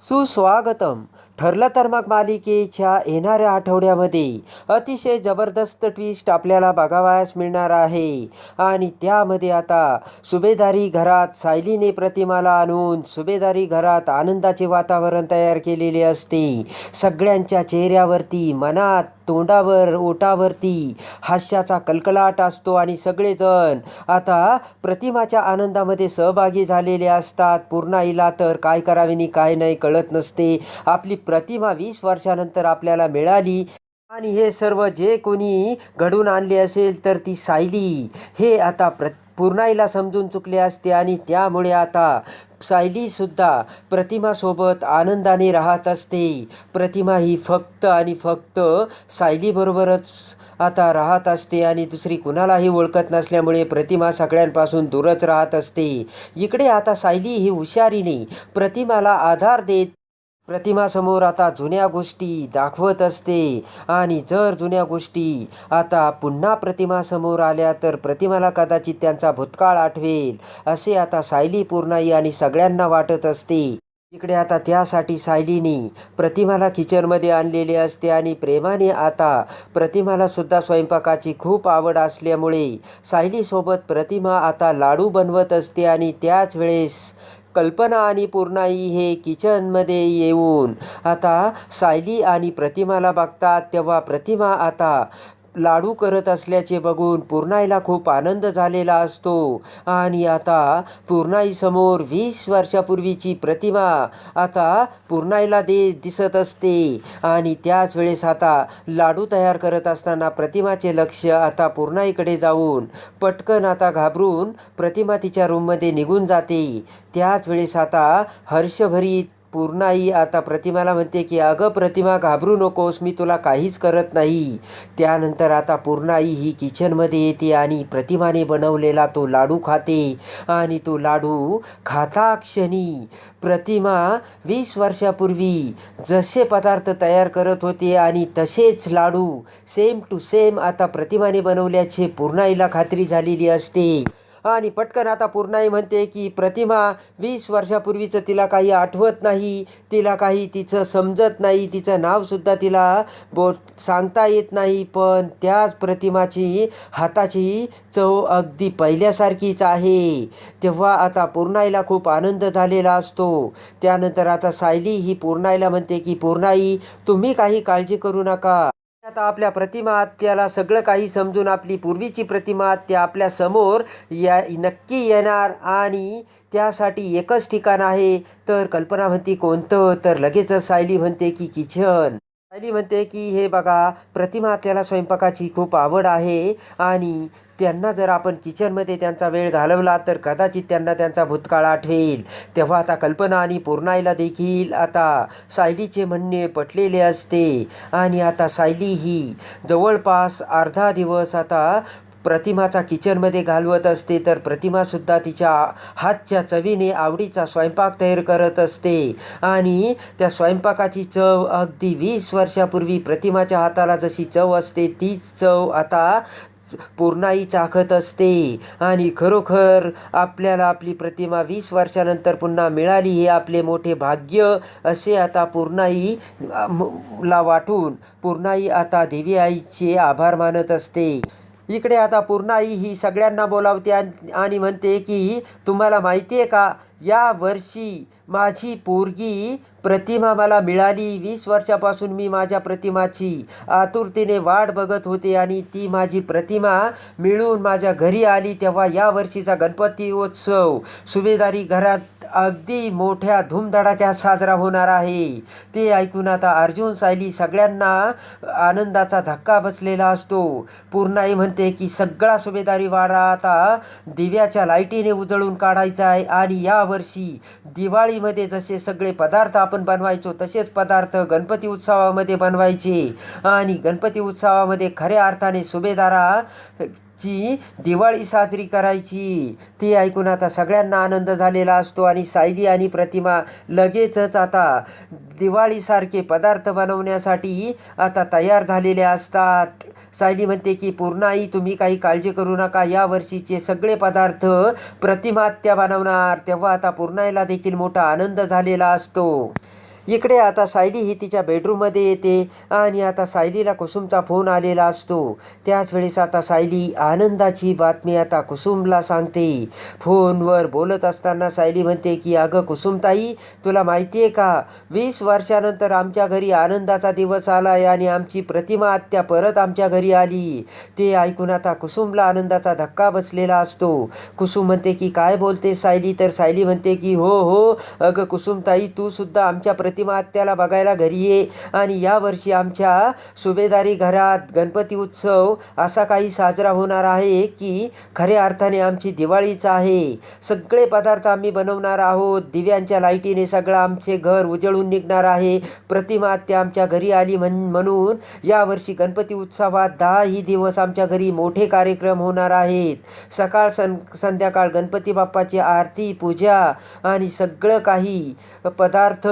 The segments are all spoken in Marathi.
सुस्वागतम. ठरलं तर मग मालिकेच्या येणाऱ्या आठवड्यामध्ये अतिशय जबरदस्त ट्विस्ट आपल्याला बघावयास मिळणार आहे. आणि त्यामध्ये आता सुभेदारी घरात सायलीने प्रतिमाला आणून सुभेदारी घरात आनंदाचे वातावरण तयार केलेले असते. सगळ्यांच्या चेहऱ्यावरती मनात तोंडावर ओटावरती हास्याचा कलकलाट असतो आणि सगळेजण आता प्रतिमाच्या आनंदामध्ये सहभागी झालेले असतात. पूर्णाईला तर काय करावे आणि काय नाही कळत नसते. आपली प्रतिमा वीस वर्षानंतर आपल्याला मिळाली आणि हे सर्व जे कोणी घडून आणले असेल तर ती सायली. हे आता प्र पूर्णाईला समजून चुकले असते आणि त्यामुळे आता सायलीसुद्धा प्रतिमासोबत आनंदाने राहत असते. प्रतिमा ही फक्त आणि फक्त सायलीबरोबरच आता राहत असते आणि दुसरी कुणालाही ओळखत नसल्यामुळे प्रतिमा सगळ्यांपासून दूरच राहत असते. इकडे आता सायली ही हुशारीने प्रतिमाला आधार देत प्रतिमासमोर आता जुन्या गोष्टी दाखवत असते. आणि जर जुन्या गोष्टी आता पुन्हा प्रतिमासमोर आल्या तर प्रतिमाला कदाचित त्यांचा भूतकाळ आठवेल असे आता सायली पूर्णाई आणि सगळ्यांना वाटत असते. इकडे आता त्यासाठी सायलीनी प्रतिमाला किचनमध्ये आणलेले असते आणि प्रेमाने आता प्रतिमाला सुद्धा स्वयंपाकाची खूप आवड असल्यामुळे सायलीसोबत प्रतिमा आता लाडू बनवत असते आणि त्याच वेळेस कल्पना आणि पूर्णाई हे किचनमध्ये येऊन आता सायली आणि प्रतिमाला बघतात तेव्हा प्रतिमा आता लाडू करत असल्याचे बघून पूर्णाईला खूप आनंद झालेला असतो. आणि आता पूर्णाईसमोर वीस वर्षापूर्वीची प्रतिमा आता पूर्णाईला दे दिसत असते. आणि त्याच वेळेस आता लाडू तयार करत असताना प्रतिमाचे लक्ष आता पूर्णाईकडे जाऊन पटकन आता घाबरून प्रतिमा तिच्या रूममध्ये निघून जाते. त्याच वेळेस आता हर्षभरीत पूर्णाई आता प्रतिमाला म्हणते की अगं प्रतिमा घाबरू नकोस मी तुला काहीच करत नाही. त्यानंतर आता पूर्ण आई ही किचनमध्ये येते आणि प्रतिमाने बनवलेला तो लाडू खाते आणि तो लाडू खाता क्षणी प्रतिमा वीस वर्षापूर्वी जसे पदार्थ तयार करत होते आणि तसेच लाडू सेम टू सेम आता प्रतिमाने बनवल्याचे पूर्ण आईला खात्री झालेली असते. आणि पटकन आता पूर्णाई म्हणते की प्रतिमा वीस वर्षापूर्वीचं तिला काही आठवत नाही तिला काही तिचं समजत नाही तिचं नावसुद्धा तिला बो सांगता येत नाही. पण त्याच प्रतिमाची हाताची चव अगदी पहिल्यासारखीच आहे. तेव्हा आता पूर्णाईला खूप आनंद झालेला असतो. त्यानंतर आता सायली ही पूर्णाईला म्हणते की पूर्णाई तुम्ही काही काळजी करू नका. आता आपल्या प्रतिमा आत्याला सगळं काही समजून आपली पूर्वीची प्रतिमा आत्या आपल्यासमोर या नक्की येणार आणि त्यासाठी एकच ठिकाण आहे. तर कल्पना म्हणते कोणतं? तर लगेचच सायली म्हणते की किचन. सायली म्हणते की हे बघा प्रतिमा आपल्याला स्वयंपाकाची खूप आवड आहे आणि त्यांना जर आपण किचनमध्ये त्यांचा वेळ घालवला तर कदाचित त्यांना त्यांचा भूतकाळ आठवेल. तेव्हा आता कल्पना आणि पूर्णाईला देखील आता सायलीचे म्हणणे पटलेले असते. आणि आता सायली ही जवळपास अर्धा दिवस आता प्रतिमाचा किचनमध्ये घालवत असते तर प्रतिमासुद्धा तिच्या हातच्या चवीने आवडीचा स्वयंपाक तयार करत असते. आणि त्या स्वयंपाकाची चव अगदी वीस वर्षापूर्वी प्रतिमाच्या हाताला जशी चव असते तीच चव आता पूर्णाई चाखत असते. आणि खरोखर आपल्याला आपली प्रतिमा वीस वर्षानंतर पुन्हा मिळाली हे आपले मोठे भाग्य असे आता पूर्णाई ला वाटून पूर्णाई आता देवी आईचे आभार मानत असते. इकडे आता पूर्णाई ही सगळ्यांना बोलावते आणि आणि म्हणते की तुम्हाला माहिती आहे का? या वर्षी माझी पोरगी प्रतिमा मला मिळाली. वीस वर्षापासून मी माझ्या प्रतिमाची आतुरतेने वाट बघत होते आणि ती माझी प्रतिमा मिळून माझ्या घरी आली. तेव्हा या वर्षीचा गणपती उत्सव सुभेदारी घरात अगदी मोठ्या धूमधडाक्यात साजरा होणार आहे. ते ऐकून आता अर्जुन सायली सगळ्यांना आनंदाचा धक्का बसलेला असतो. पूर्णाई म्हणते की सगळा सुभेदारी वाडा आता दिव्याच्या लाईटीने उजळून काढायचा आहे आणि या वर्षी दिवाळीमध्ये जसे सगळे पदार्थ आपण बनवायचो तसेच पदार्थ गणपती उत्सवामध्ये बनवायचे. आणि गणपती उत्सवामध्ये खऱ्या अर्थाने सुभेदारा ची दिवाळी साजरी करायची. ती ऐकून आता सगळ्यांना आनंद झालेला असतो आणि सायली आणि प्रतिमा लगेचच आता दिवाळीसारखे पदार्थ बनवण्यासाठी आता तयार झालेले असतात. सायली म्हणते की पूर्णाई तुम्ही काही काळजी करू नका. या वर्षीचे सगळे पदार्थ प्रतिमात्या बनवणार. तेव्हा आता पूर्णाईला देखील मोठा आनंद झालेला असतो. इकडे आता सायली ही तिच्या बेडरूममध्ये येते आणि आता सायलीला कुसुमचा फोन आलेला असतो. त्याच वेळेस आता सायली आनंदाची बातमी आता कुसुमला सांगते. फोनवर बोलत असताना सायली म्हणते की अगं कुसुमताई तुला माहिती आहे का? वीस वर्षानंतर आमच्या घरी आनंदाचा दिवस आला आहे आणि आमची प्रतिमा आत्या परत आमच्या घरी आली. ते ऐकून आता कुसुमला आनंदाचा धक्का बसलेला असतो. कुसुम म्हणते की काय बोलते सायली? तर सायली म्हणते की हो हो अगं कुसुमताई तू सुद्धा आमच्या प्रति प्रतिमा आत्याला बघायला घरी ये. आणि यावर्षी आमच्या सुभेदारी घरात गणपती उत्सव असा काही साजरा होणार आहे की खऱ्या अर्थाने आमची दिवाळीच आहे. सगळे पदार्थ आम्ही बनवणार आहोत. दिव्यांच्या लाईटीने सगळं आमचे घर उजळून निघणार आहे. प्रतिमा आत्या आमच्या घरी आली म्हण म्हणून यावर्षी गणपती उत्सवात दहाही दिवस आमच्या घरी मोठे कार्यक्रम होणार आहेत. सकाळ सं संध्याकाळ गणपती बाप्पाची आरती पूजा आणि सगळं काही पदार्थ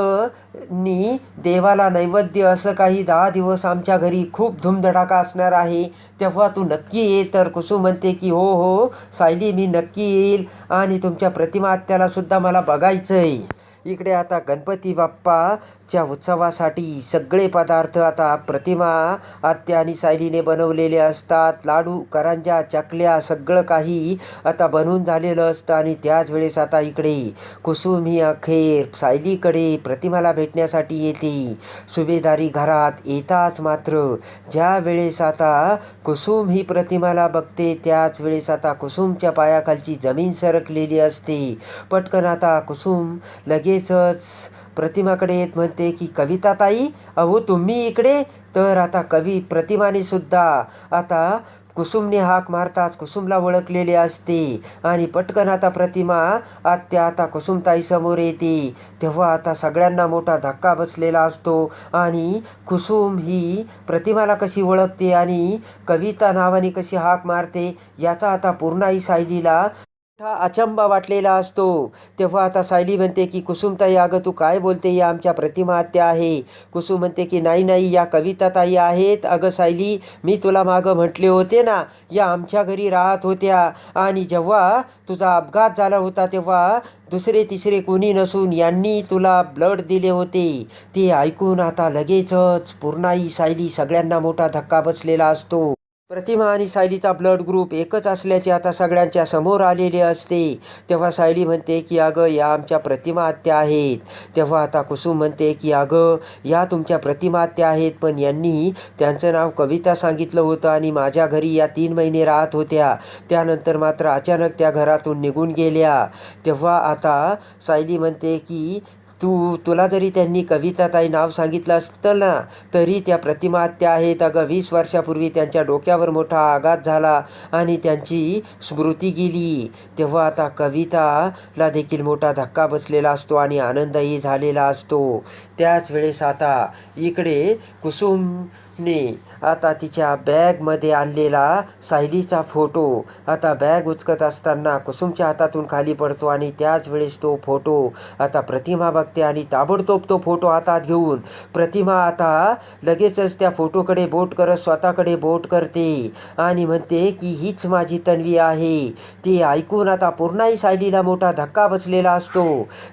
नी देवाला नैवेद्य असं काही दहा दिवस आमच्या घरी खूप धूमधडाका असणार आहे. तेव्हा तू नक्की ये. तर कुसुम म्हणते की हो हो सायली मी नक्की येईल आणि तुमच्या प्रतिमा आत्याला सुद्धा मला बघायचं आहे इकडे आता गणपती बाप्पाच्या उत्सवासाठी सगळे पदार्थ आता प्रतिमा आत्या आणि सायलीने बनवलेले असतात. लाडू करंजा चकल्या सगळं काही आता बनवून झालेलं असतं आणि त्याच वेळेस आता इकडे कुसुम ही अखेर सायलीकडे प्रतिमाला भेटण्यासाठी येते. सुभेदारी घरात येताच मात्र ज्या वेळेस आता कुसुम ही प्रतिमाला बघते त्याच वेळेस आता कुसुमच्या पायाखालची जमीन सरकलेली असते. पटकन आता कुसुम लगेच लगेचच प्रतिमाकडे येत म्हणते की कविता ताई अहो तुम्ही इकडे? तर आता कवी प्रतिमाने सुद्धा आता कुसुमने हाक मारताच कुसुमला ओळखलेले असते. आणि पटकन आता प्रतिमा आत्या आता कुसुमताई समोर येते. तेव्हा आता सगळ्यांना मोठा धक्का बसलेला असतो. आणि कुसुम ही प्रतिमाला कशी ओळखते आणि कविता नावाने कशी हाक मारते याचा आता पूर्णाई सायलीला मोठा अचंबा वाटलेला असतो. तेव्हा आता सायली म्हणते की कुसुमताई अगं तू काय बोलते? या आमच्या प्रतिमा आत्या आहे. कुसुम म्हणते की नाही नाही या कविताताई आहेत. अगं सायली मी तुला मागं म्हटले होते ना या आमच्या घरी राहत होत्या. आणि जेव्हा तुझा अपघात झाला होता तेव्हा दुसरे तिसरे कोणी नसून यांनी तुला ब्लड दिले होते. ते ऐकून आता लगेचच पूर्णाई सायली सगळ्यांना मोठा धक्का बसलेला असतो. प्रतिमा आणि सायलीचा ब्लड ग्रुप एकच असल्याचे आता सगळ्यांच्या समोर आलेले असते. तेव्हा सायली म्हणते की अगं या आमच्या प्रतिमा आत्या आहेत. तेव्हा आता कुसुम म्हणते की अगं या तुमच्या प्रतिमा आत्या आहेत पण यांनी त्यांचं नाव कविता सांगितलं होतं आणि माझ्या घरी या तीन महिने राहत होत्या. त्यानंतर मात्र अचानक त्या घरातून निघून गेल्या. तेव्हा आता सायली म्हणते की तू तुला जरी त्यांनी कविताताई नाव सांगितलं असतं ना तरी त्या प्रतिमा आत्या आहेत. अगं वीस वर्षापूर्वी त्यांच्या डोक्यावर मोठा आघात झाला आणि त्यांची स्मृती गेली. तेव्हा आता कविताला देखील मोठा धक्का बसलेला असतो आणि आनंदही झालेला असतो. त्याच वेळेस आता इकडे कुसुमने आता तिच्या बॅगमध्ये आणलेला सायलीचा फोटो. आता बॅग उचकत असताना कुसुमच्या हातातून खाली पडतो आणि त्याच वेळेस तो फोटो. आता प्रतिमा बघते आणि ताबडतोब तो फोटो हातात घेऊन प्रतिमा आता लगेचच त्या फोटोकडे बोट करत स्वतःकडे बोट करते आणि म्हणते की हीच माझी तन्वी आहे. ते ऐकून आता पूर्णाही सायलीला मोठा धक्का बसलेला असतो.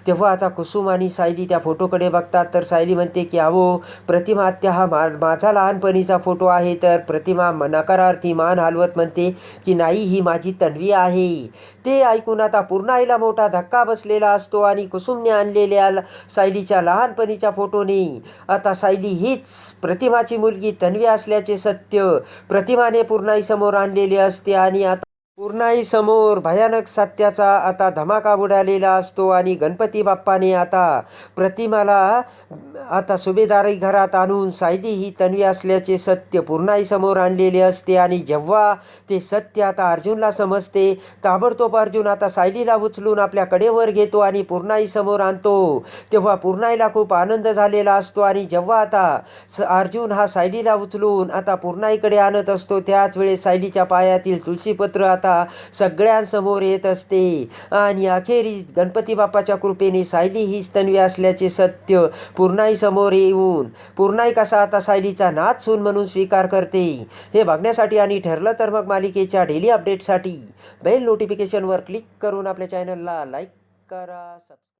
तेव्हा आता कुसुम आणि सायली त्या फोटोकडे बघतात. तर सायली म्हणते की अहो प्रतिमा आत्या हा मा माझा लहानपणीचा फोटो फोटो आहे तर प्रतिमा म- नकारार्थी मान हलवत म्हणते की नाही ही माझी तन्वी आहे. ते ऐकून आता पूर्णाईला मोठा धक्का बसलेला असतो आणि कुसुमने आणलेल्या सायलीच्या लहानपणीच्या फोटोने. आता सायली हीच प्रतिमाची मुलगी तन्वी असल्याचे सत्य प्रतिमाने पूर्णाई समोर आणलेले असते आणि आता पूर्णाई समोर भयानक सत्याचा आता धमाका बुडालेला असतो आणि गणपती बाप्पाने आता प्रतिमाला आता सुभेदारी घरात आणून सायली ही तन्वी असल्याचे सत्य पूर्णाई समोर आणलेले असते आणि जेव्हा ते सत्य आता अर्जुनला समजते ताबडतोब अर्जुन आता सायलीला उचलून आपल्या कडेवर घेतो आणि पूर्णाई समोर आणतो. तेव्हा पूर्णाईला खूप आनंद झालेला असतो आणि जेव्हा आता स अर्जुन हा सायलीला उचलून आता पूर्णाईकडे आणत असतो त्याच वेळेस सायलीच्या पायातील तुळशीपत्र आता सगळ्यांसमोर येत असते. आणि अखेरीस गणपती बाप्पाच्या कृपेने सायली ही स्तनवी असल्याचे सत्य पूर्णाई समोर येऊन पूर्णाई कसा आता सायलीचा नाच सून म्हणून स्वीकार करते? हे बघण्यासाठी आणि ठरलं तर मग मालिकेच्या डेली अपडेटसाठी बेल नोटिफिकेशनवर क्लिक करून आपल्या चॅनलला लाईक करा सबस्क्राईब